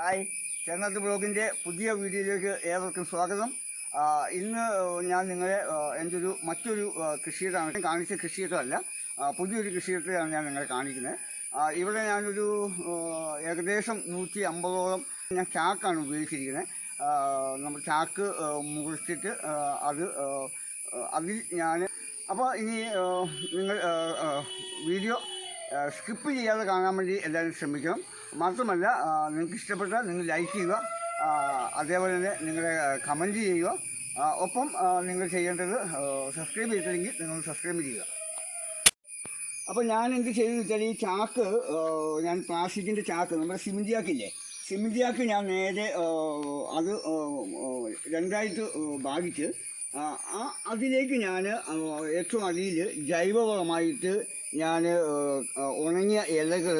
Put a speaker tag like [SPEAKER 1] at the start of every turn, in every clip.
[SPEAKER 1] Hi. ചെങ്ങത്ത് ബ്ലോഗിന്റെ പുതിയ വീഡിയോയിലേക്ക് ഏവർക്കും സ്വാഗതം. ഇന്ന് ഞാൻ നിങ്ങളെ എന്റെ ഒരു മറ്റൊരു കൃഷിയിടമാണ് കാണിച്ച കൃഷിയിടമല്ല പുതിയൊരു കൃഷിയിടത്തെയാണ് ഞാൻ നിങ്ങളെ കാണിക്കുന്നത്. ഇവിടെ ഞാനൊരു ഏകദേശം നൂറ്റി അമ്പതോളം ഞാൻ ചാക്കാണ് ഉപയോഗിച്ചിരിക്കുന്നത്. നമ്മൾ ചാക്ക് മുറിച്ചിട്ട് അത് അതിൽ ഞാൻ അപ്പോൾ ഇനി നിങ്ങൾ വീഡിയോ സ്കിപ്പ് ചെയ്യാതെ കാണാൻ വേണ്ടി എല്ലാവരും ശ്രമിക്കണം. മാത്രമല്ല നിങ്ങൾക്ക് ഇഷ്ടപ്പെട്ടാൽ നിങ്ങൾ ലൈക്ക് ചെയ്യുക. അതേപോലെ തന്നെ നിങ്ങളുടെ കമന്റ് ചെയ്യുക. ഒപ്പം നിങ്ങൾ ചെയ്യേണ്ടത് സബ്സ്ക്രൈബ് ചെയ്തില്ലെങ്കിൽ നിങ്ങൾ സബ്സ്ക്രൈബ് ചെയ്യുക. അപ്പോൾ ഞാൻ എന്ത് ചെയ്തു വെച്ചാൽ ഈ ചാക്ക് ഞാൻ പ്ലാസ്റ്റിക്കിന്റെ ചാക്ക് നമ്മുടെ സിമെന്റ് ചാക്കില്ലേ ഞാൻ നേരെ അത് രണ്ടായിട്ട് ഭാഗിച്ച് അതിലേക്ക് ഞാൻ ഏറ്റവും അടിയിൽ ജൈവവളമായിട്ട് ഞാൻ ഉണങ്ങിയ ഇലകൾ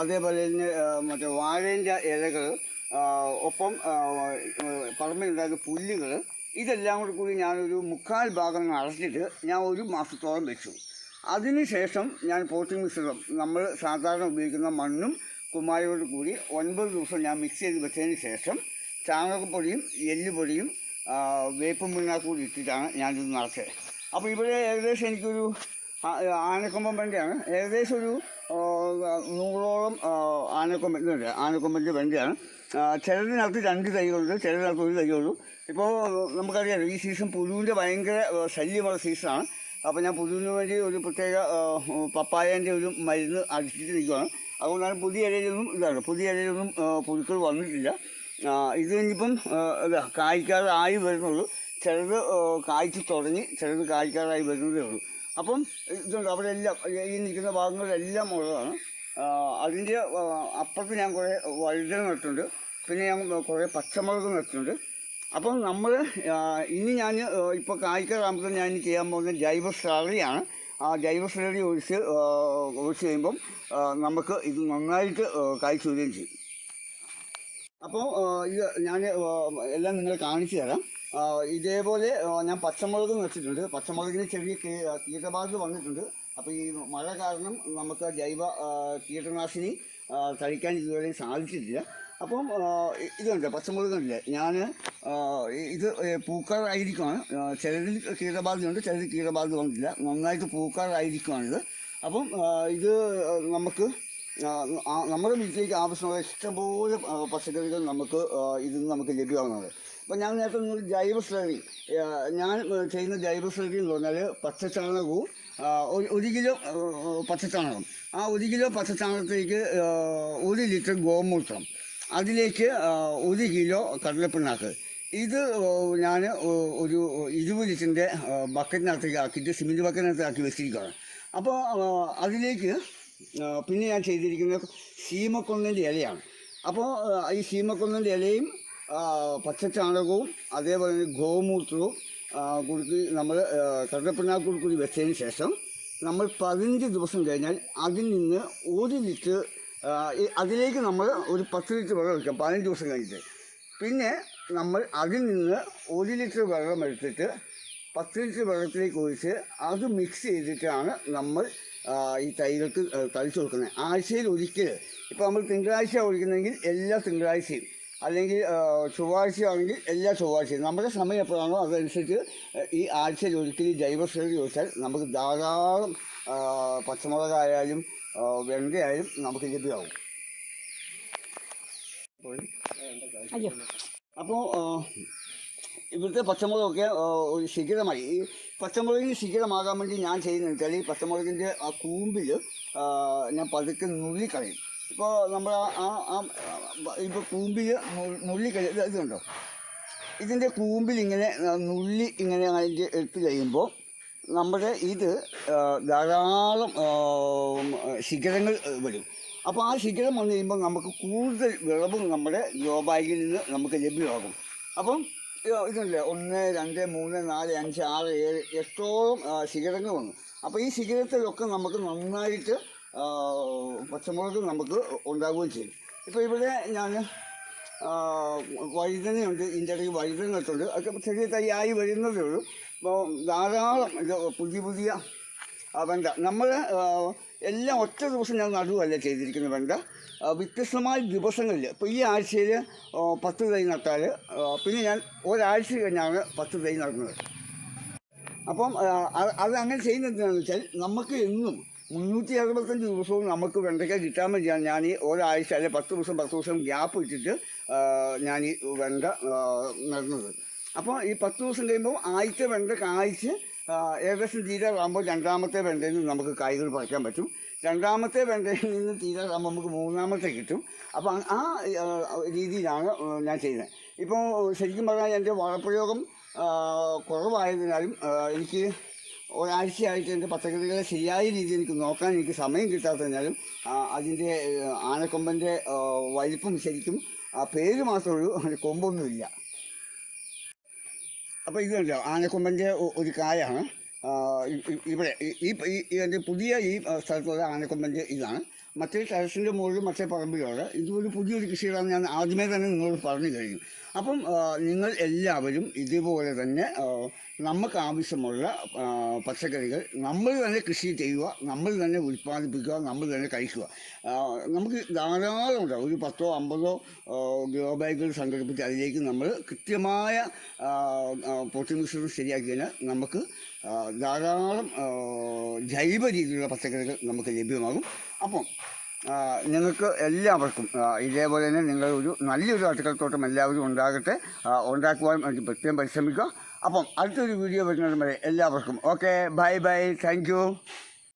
[SPEAKER 1] അതേപോലെ തന്നെ മറ്റേ വാഴേന്റെ ഇലകൾ ഒപ്പം പറമ്പിലുണ്ടായിരുന്ന പുല്ലുകൾ ഇതെല്ലാം കൂടി കൂടി ഞാനൊരു മുക്കാൽ ഭാഗം അടച്ചിട്ട് ഞാൻ ഒരു മാസത്തോളം വെച്ചു. അതിനുശേഷം ഞാൻ പോട്ടിംഗ് മിശ്രിതം നമ്മൾ സാധാരണ ഉപയോഗിക്കുന്ന മണ്ണും കുമ്മായോട് കൂടി ഒൻപത് ദിവസം ഞാൻ മിക്സ് ചെയ്ത് വെച്ചതിന് ശേഷം ചാണകപ്പൊടിയും എല്ലുപൊടിയും വേപ്പും പിണ്ണാക്കും കൂടി ഇട്ടിട്ടാണ് ഞാനിത് നടത്തിയത്. അപ്പോൾ ഇവിടെ ഏകദേശം എനിക്കൊരു ആ- ആനക്കൊമ്പൻ വെണ്ടയാണ് ഏകദേശം ഒരു നൂറോളം ആ, ആനക്കൊമ്പൻ ഇതുണ്ട്. ആനക്കൊമ്പന്റെ വെണ്ടയാണ് ചിലതിനകത്ത് രണ്ട് തൈകളുണ്ട്. ചിലതിനകത്ത് ഒരു തൈയുള്ളൂ. ഇപ്പോൾ നമുക്കറിയാം ഈ സീസൺ പുഴുവിന്റെ ഭയങ്കര ശല്യമുള്ള സീസണാണ്. അപ്പോൾ ഞാൻ പുഴുവിന് വേണ്ടി ഒരു പ്രത്യേക പപ്പായന്റെ ഒരു മരുന്ന് അടിച്ചിട്ട് നിൽക്കുകയാണ് അതുകൊണ്ടാണ് പുതിയ ഇലയിലൊന്നും ഇതാണ് പുതിയ ഇലയിലൊന്നും പുഴുക്കൾ വന്നിട്ടില്ല. ഇത് കഴിഞ്ഞിപ്പം ആ, ഇതാ കായ്ക്കാറായി വരുന്നുള്ളൂ. ചിലത് കായ്ച്ച് തുടങ്ങി ചിലത് കായ്ക്കാറായി വരുന്നതേ ഉള്ളൂ. അപ്പം ഇതുണ്ട്. അവിടെ എല്ലാം ഈ നിൽക്കുന്ന ഭാഗങ്ങളിലെല്ലാം ഉള്ളതാണ്. അതിന്റെ അപ്പുറത്ത് ഞാൻ കുറേ വഴുതന നട്ടിട്ടുണ്ട്. പിന്നെ ഞാൻ കുറേ പച്ചമുളക് നട്ടിട്ടുണ്ട്. അപ്പം നമ്മൾ ഇനി ഞാൻ ഇപ്പോൾ കായ്ക്കാറാകുമ്പോൾ ഞാൻ ഇനി ചെയ്യാൻ പോകുന്ന ജൈവ സാലറിയാണ് ആ ജൈവ സാലറി ഒഴിച്ച് ഒഴിച്ച് കഴിയുമ്പം നമുക്ക് ഇത് നന്നായിട്ട് കായ്ച്ചു വരികയും ചെയ്യും. അപ്പോൾ ഇത് ഞാൻ എല്ലാം നിങ്ങളെ കാണിച്ചു തരാം. ഇതേപോലെ ഞാൻ പച്ചമുളകും വെച്ചിട്ടുണ്ട് പച്ചമുളകിന് ചെറിയ കീടബാധ വന്നിട്ടുണ്ട്. അപ്പോൾ ഈ മഴ കാരണം നമുക്ക് ജൈവ കീടനാശിനി കഴിക്കാൻ ഇതുവരെ സാധിച്ചിട്ടില്ല. അപ്പം ഇതുണ്ട് പച്ചമുളകുണ്ട് ഞാൻ ഇത് പൂക്കാറായിരിക്കുവാണ്. ആ, ചിലതിൽ കീടബാധയുണ്ട് ചിലതിൽ കീടബാധ വന്നിട്ടില്ല. നന്നായിട്ട് പൂക്കാറായിരിക്കുവാണിത്. അപ്പം ഇത് നമുക്ക് നമ്മുടെ വീട്ടിലേക്ക് ആവശ്യമുള്ള ഇഷ്ടംപോലെ പച്ചക്കറികൾ നമുക്ക് ഇതിൽ നമുക്ക് ലഭ്യമാകുന്നത് അപ്പോൾ ഞാൻ നേരത്തെ നിങ്ങൾ ജൈവ സ്ലറി ഞാൻ ചെയ്യുന്ന ജൈവ സ്ലറി എന്ന് പറഞ്ഞാൽ പച്ചച്ചാണകവും ഒരു- കിലോ പച്ചച്ചാണകം. ആ ഒരു കിലോ പച്ചച്ചാണകത്തേക്ക് ഒരു ലിറ്റർ ഗോമൂത്രം. അതിലേക്ക് ഒരു കിലോ കടലപ്പിണ്ണാക്ക്. ഇത് ഞാൻ ഒരു ഇരുപത് ലിറ്ററിന്റെ ബക്കറ്റിനകത്തേക്ക് ആക്കിയിട്ട് സിമെന്റ് ബക്കറ്റിനകത്ത് ആക്കി വെച്ചിരിക്കുകയാണ്. അപ്പോൾ അതിലേക്ക് പിന്നെ ഞാൻ ചെയ്തിരിക്കുന്നത് സീമക്കൊന്നിന്റെ ഇലയാണ്. അപ്പോൾ ഈ സീമക്കൊന്നിന്റെ ഇലയും പച്ചച്ചാണകവും അതേപോലെ തന്നെ ഗോമൂത്രവും കുടുക്കി നമ്മൾ കടലപ്പിണ്ണാക്കൂടി കൂടി വെച്ചതിന് ശേഷം നമ്മൾ പതിനഞ്ച് ദിവസം കഴിഞ്ഞാൽ അതിൽ നിന്ന് ഒരു ലിറ്റർ അതിലേക്ക് നമ്മൾ ഒരു പത്ത് ലിറ്റർ വെള്ളം എടുക്കാം പതിനഞ്ച് ദിവസം കഴിഞ്ഞിട്ട്. പിന്നെ നമ്മൾ അതിൽ നിന്ന് ഒരു ലിറ്റർ വെള്ളം എടുത്തിട്ട് പത്ത് ലിറ്റർ വെള്ളത്തിലേക്ക് ഒഴിച്ച് അത് മിക്സ് ചെയ്തിട്ടാണ് നമ്മൾ ഈ തൈകൾക്ക് തളിച്ചു കൊടുക്കുന്നത്. ആഴ്ചയിൽ ഒരിക്കൽ ഇപ്പോൾ നമ്മൾ തിങ്കളാഴ്ച ഒഴിക്കുന്നെങ്കിൽ എല്ലാ തിങ്കളാഴ്ചയും. അല്ലെങ്കിൽ ചൊവ്വാഴ്ചയാണെങ്കിൽ എല്ലാ ചൊവ്വാഴ്ചയും. നമ്മുടെ സമയം എപ്പോഴാണോ അതനുസരിച്ച് ഈ ആഴ്ചയിൽ ഒരിക്കലും ജൈവശ്രേണി ചോദിച്ചാൽ നമുക്ക് ധാരാളം പച്ചമുളകായാലും വെണ്ടയായാലും നമുക്ക് ലഭ്യമാവും അപ്പോൾ ഇവിടുത്തെ പച്ചമുളകൊക്കെ ശിഖരമായി. ഈ പച്ചമുളകിന് ശിഖരമാകാൻ വേണ്ടി ഞാൻ ചെയ്യുന്നത് വെച്ചാൽ ഈ പച്ചമുളകിന്റെ ആ കൂമ്പിൽ ഞാൻ പതുക്കെ നുള്ളിക്കളയും ഇപ്പോൾ നമ്മൾ ആ ആ ഇപ്പോൾ കൂമ്പിൽ നുള്ളി ഇത് ഇതുണ്ടോ ഇതിന്റെ കൂമ്പിൽ ഇങ്ങനെ നുള്ളി ഇങ്ങനെ അതിന്റെ എടുത്ത് കഴിയുമ്പോൾ നമ്മുടെ ഇത് ധാരാളം ശിഖരങ്ങൾ വരും. അപ്പോൾ ആ ശിഖരം വന്നു കഴിയുമ്പോൾ നമുക്ക് കൂടുതൽ വിളവും നമ്മുടെ ഗ്രോബാഗിൽ നിന്ന് നമുക്ക് ലഭ്യമാകും. അപ്പം ഇത് ഇതുണ്ട് ഒന്ന് രണ്ട് മൂന്ന് നാല് അഞ്ച് ആറ് ഏഴ് എട്ടോളം ശിഖരങ്ങൾ വന്നു. അപ്പോൾ ഈ ശിഖരത്തിലൊക്കെ നമുക്ക് നന്നായിട്ട് പച്ചമുളക് നമുക്ക് ഉണ്ടാവുകയും ചെയ്യും. ഇപ്പോൾ ഇവിടെ ഞാൻ വഴുതനയുണ്ട് ഇതിന്റെ ഇടയ്ക്ക് വഴുതന നട്ടുണ്ട് അതൊക്കെ ചെറിയ തൈയായി വരുന്നതേ ഉള്ളൂ. അപ്പോൾ ധാരാളം ഇത് പുതിയ പുതിയ വെണ്ട നമ്മൾ എല്ലാം ഒറ്റ ദിവസം ഞാൻ നടുവല്ല ചെയ്തിരിക്കുന്ന വെണ്ട വ്യത്യസ്തമായ ദിവസങ്ങളിൽ ഇപ്പോൾ ഈ ആഴ്ചയിൽ പത്ത് തൈ നട്ടാൽ പിന്നെ ഞാൻ ഒരാഴ്ച കഴിഞ്ഞാണ് പത്ത് തൈ നടുന്നത്. അപ്പം അത് അങ്ങനെ ചെയ്യുന്നത് എന്താണെന്ന് വെച്ചാൽ നമുക്ക് എന്നും മുന്നൂറ്റി അറുപത്തഞ്ച് ദിവസവും നമുക്ക് വെണ്ടയ്ക്ക കിട്ടാൻ വേണ്ടിയാണ് ഞാൻ ഈ ഒരാഴ്ച അല്ലെങ്കിൽ പത്ത് ദിവസം പത്ത് ദിവസം ഗ്യാപ്പ് ഇട്ടിട്ട് ഞാൻ ഈ വെണ്ട നടന്നത്. അപ്പോൾ ഈ പത്ത് ദിവസം കഴിയുമ്പോൾ ആദ്യത്തെ വെണ്ട കായ്ച്ച് ഏകദേശം തീരാറാകുമ്പോൾ രണ്ടാമത്തെ വെണ്ടയിൽ നിന്ന് നമുക്ക് കായ്കൾ പറിക്കാൻ പറ്റും. രണ്ടാമത്തെ വെണ്ടയിൽ നിന്ന് തീരാറാകുമ്പോൾ നമുക്ക് മൂന്നാമത്തെ കിട്ടും. അപ്പോൾ ആ രീതിയിലാണ് ഞാൻ ചെയ്യുന്നത്. ഇപ്പോൾ ശരിക്കും പറഞ്ഞാൽ എന്റെ വളപ്രയോഗം കുറവായതിനാലും എനിക്ക് ഒരാഴ്ചയായിട്ട് എന്റെ പച്ചക്കറികളെ ശരിയായ രീതിയിൽ എനിക്ക് നോക്കാൻ എനിക്ക് സമയം കിട്ടാത്തതിനാലും അതിന്റെ ആനക്കൊമ്പന്റെ വലിപ്പം ശരിക്കും ആ പേര് മാത്രമേ ഉള്ളൂ അതിന് കൊമ്പൊന്നുമില്ല. അപ്പോൾ ഇത് കണ്ടോ ആനക്കൊമ്പന്റെ ഒരു കായാണ്. ഇവിടെ ഈ- എന്റെ പുതിയ ഈ സ്ഥലത്തുള്ള ആനക്കൊമ്പന്റെ ഇതാണ്. മറ്റേ ടെറസിന്റെ മുകളിൽ മറ്റേ പറമ്പിലുള്ള ഇതുപോലെ പുതിയൊരു കൃഷികളാണ് ഞാൻ ആദ്യമേ തന്നെ നിങ്ങളോട് പറഞ്ഞു കഴിഞ്ഞു. അപ്പം നിങ്ങൾ എല്ലാവരും ഇതുപോലെ തന്നെ നമുക്ക് ആവശ്യമുള്ള പച്ചക്കറികൾ നമ്മൾ തന്നെ കൃഷി ചെയ്യുക നമ്മൾ തന്നെ ഉൽപ്പാദിപ്പിക്കുക നമ്മൾ തന്നെ കഴിക്കുക. നമുക്ക് ധാരാളം ഉണ്ട്. ഒരു പത്തോ അമ്പതോ ഗ്രോ ബാഗുകൾ സംഘടിപ്പിച്ച് അതിലേക്ക് നമ്മൾ കൃത്യമായ പോട്ടി മിശ്രണം ശരിയാക്കി കഴിഞ്ഞാൽ നമുക്ക് ധാരാളം ജൈവ രീതിയിലുള്ള പച്ചക്കറികൾ നമുക്ക് ലഭ്യമാകും. അപ്പം നിങ്ങൾക്ക് എല്ലാവർക്കും ഇതേപോലെ തന്നെ നിങ്ങൾ ഒരു നല്ലൊരു അടുക്കളത്തോട്ടം എല്ലാവരും ഉണ്ടാകട്ടെ ഉണ്ടാക്കുവാനും വേണ്ടി പ്രത്യേകം പരിശ്രമിക്കുക. അപ്പം അടുത്തൊരു വീഡിയോ വരുന്നത് വരെ എല്ലാവർക്കും ഓക്കെ ബൈ ബൈ താങ്ക്